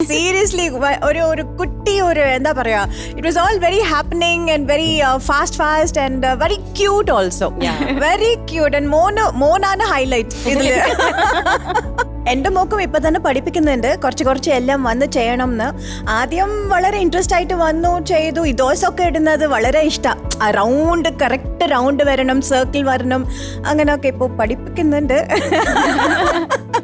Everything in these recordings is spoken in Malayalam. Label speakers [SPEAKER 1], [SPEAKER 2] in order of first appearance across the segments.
[SPEAKER 1] സീരിയസ്ലി ഒരു ഒരു കുട്ടി ഒരു എന്താ പറയാ it was all very happening and very fast fast and very cute also very cute and മോന് മോനാണ് ഹൈലൈറ്റ് ഇതിൽ. എന്റെ മോക്കും ഇപ്പൊ തന്നെ പഠിപ്പിക്കുന്നുണ്ട്. കുറച്ച് കുറച്ച് എല്ലാം വന്ന് ചെയ്യണം എന്ന് ആദ്യം വളരെ ഇൻട്രസ്റ്റ് ആയിട്ട് വന്നു ചെയ്തു. ഈ ദോശയൊക്കെ ഇടുന്നത് വളരെ ഇഷ്ടമാണ് ആ റൗണ്ട് കറക്റ്റ് റൗണ്ട് വരണം സർക്കിൾ വരണം അങ്ങനെയൊക്കെ ഇപ്പോൾ പഠിപ്പിക്കുന്നുണ്ട്.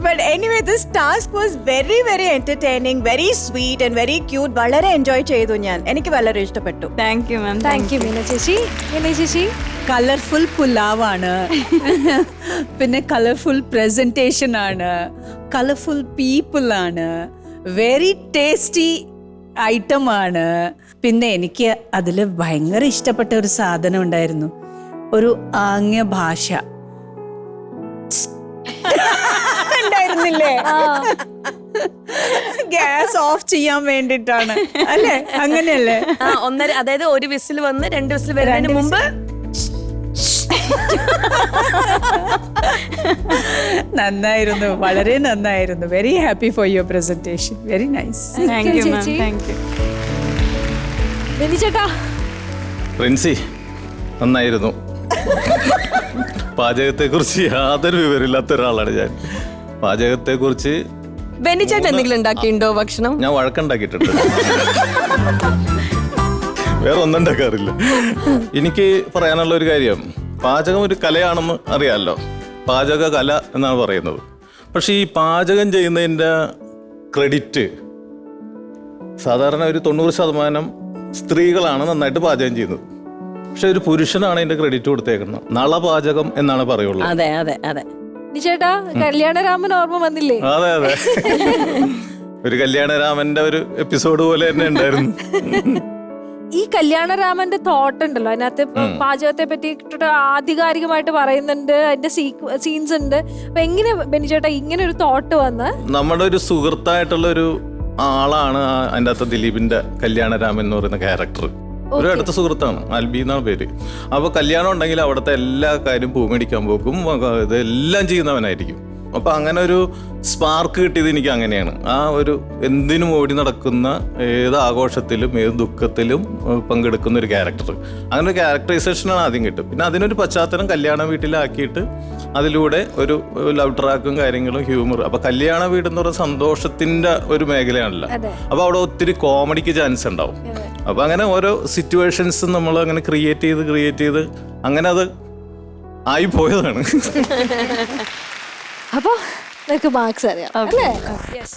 [SPEAKER 1] But anyway this task was very very entertaining very sweet and very cute വളരെ എൻജോയ് ചെയ്തു ഞാൻ. എനിക്ക് വളരെ ഇഷ്ടപ്പെട്ടു.
[SPEAKER 2] Thank you ma'am
[SPEAKER 3] thank you Meena ചേച്ചി. മീന ചേച്ചി.
[SPEAKER 4] കളർഫുൾ പുലാവാണ്. പിന്നെ കളർഫുൾ പ്രസന്റേഷൻ ആണ് കളർഫുൾ പീപ്പിൾ ആണ് വെരി ടേസ്റ്റി ഐറ്റം ആണ് പിന്നെ എനിക്ക് അതിൽ ഭയങ്കര ഇഷ്ടപ്പെട്ട ഒരു സാധനം ഉണ്ടായിരുന്നു. ഒരു ആംഗ്യ ഭാഷ. ഉണ്ടായിരുന്നില്ലേ? ഗ്യാസ് ഓഫ് ചെയ്യാൻ വേണ്ടിട്ടാണ്. അല്ലേ? അങ്ങനെയല്ലേ?
[SPEAKER 5] ഒന്നര അതായത് ഒരു വിസിൽ വന്ന് രണ്ട് വിസിൽ വരുന്നതിന് മുമ്പ്
[SPEAKER 4] നന്നായിരുന്നു. വളരെ നന്നായിരുന്നു. Very happy for your presentation very nice
[SPEAKER 2] thank you ma'am. Thank you
[SPEAKER 3] Benny ചേട്ടാ.
[SPEAKER 6] പ്രിൻസി നന്നായിരുന്നു. പാചകത്തെക്കുറിച്ച് യാതൊരു വിവരമില്ലാത്ത ഒരാളാണ് ഞാൻ. പാചകത്തെക്കുറിച്ച്
[SPEAKER 5] കുറിച്ച് എന്തെങ്കിലും ഉണ്ടാക്കിയിട്ടുണ്ടോ ഭക്ഷണം?
[SPEAKER 6] ഞാൻ വഴക്കുണ്ടാക്കിയിട്ടുണ്ട്. വേറെ ഒന്നും ഉണ്ടാക്കാറില്ല. എനിക്ക് പറയാനുള്ള ഒരു കാര്യം. പാചകം ഒരു കലയാണെന്ന് അറിയാമല്ലോ പാചക കല എന്നാണ് പറയുന്നത്. പക്ഷേ ഈ പാചകം ചെയ്യുന്നതിന്റെ ക്രെഡിറ്റ് സാധാരണ ഒരു തൊണ്ണൂറ് ശതമാനം സ്ത്രീകളാണ് നന്നായിട്ട് പാചകം ചെയ്യുന്നത്. പക്ഷെ ഒരു പുരുഷനാണ് അതിന്റെ ക്രെഡിറ്റ് കൊടുത്തേക്കുന്നത്. നളപാചകം എന്നാണ് പറയുള്ളൂ.
[SPEAKER 5] അതെ അതെ അതെ.
[SPEAKER 3] ചേട്ടാ കല്യാണരാമൻ ഓർമ്മ വന്നില്ലേ?
[SPEAKER 6] അതെ അതെ. ഒരു കല്യാണരാമന്റെ ഒരു എപ്പിസോഡ് പോലെ തന്നെ ഉണ്ടായിരുന്നു.
[SPEAKER 3] ഈ കല്യാണരാമന്റെ തോട്ട് ഉണ്ടല്ലോ അതിനകത്ത് പാചകത്തെ പറ്റിയിട്ട് ആധികാരികമായിട്ട് പറയുന്നുണ്ട്. അതിന്റെ സീൻസ് ഉണ്ട്. അപ്പൊ എങ്ങനെ ബെന്നി ചേട്ടാ ഇങ്ങനെ ഒരു തോട്ട് വന്ന്?
[SPEAKER 6] നമ്മുടെ ഒരു സുഹൃത്തായിട്ടുള്ള ഒരു ആളാണ് അതിന്റെ അകത്ത് ദിലീപിന്റെ കല്യാണരാമൻ എന്ന് പറയുന്ന ക്യാരക്ടർ ഒരു അടുത്ത സുഹൃത്താണ് ആൽബി എന്നാണ് പേര്. അപ്പൊ കല്യാണം ഉണ്ടെങ്കിൽ അവിടുത്തെ എല്ലാ കാര്യം പൂമേടിക്കാൻ പോക്കും ഇതെല്ലാം ചെയ്യുന്നവനായിരിക്കും. അപ്പൊ അങ്ങനെ ഒരു സ്പാർക്ക് കിട്ടിയത് എനിക്ക് അങ്ങനെയാണ്. ആ ഒരു എന്തിനും ഓടി നടക്കുന്ന ഏത് ആഘോഷത്തിലും ഏത് ദുഃഖത്തിലും പങ്കെടുക്കുന്ന ഒരു ക്യാരക്ടർ അങ്ങനെ ഒരു ക്യാരക്ടറൈസേഷനാണ് ആദ്യം കിട്ടും പിന്നെ അതിനൊരു പശ്ചാത്തലം കല്യാണ വീട്ടിലാക്കിയിട്ട് അതിലൂടെ ഒരു ലവ് ട്രാക്കും കാര്യങ്ങളും ഹ്യൂമർ അപ്പൊ കല്യാണ വീട് എന്ന് പറഞ്ഞ സന്തോഷത്തിന്റെ ഒരു മേഖലയാണല്ലോ.
[SPEAKER 3] അപ്പോൾ
[SPEAKER 6] അപ്പൊ അവിടെ ഒത്തിരി കോമഡിക്ക് ചാൻസ് ഉണ്ടാവും. അപ്പൊ അങ്ങനെ ഓരോ സിറ്റുവേഷൻസ് നമ്മൾ അങ്ങനെ ക്രിയേറ്റ് ചെയ്ത് ക്രിയേറ്റ് ചെയ്ത് അങ്ങനെ അത് ആയി പോയതാണ്.
[SPEAKER 3] അപ്പോൾ നിങ്ങൾക്ക് മാർക്സ് അറിയാം അല്ലേ? യെസ്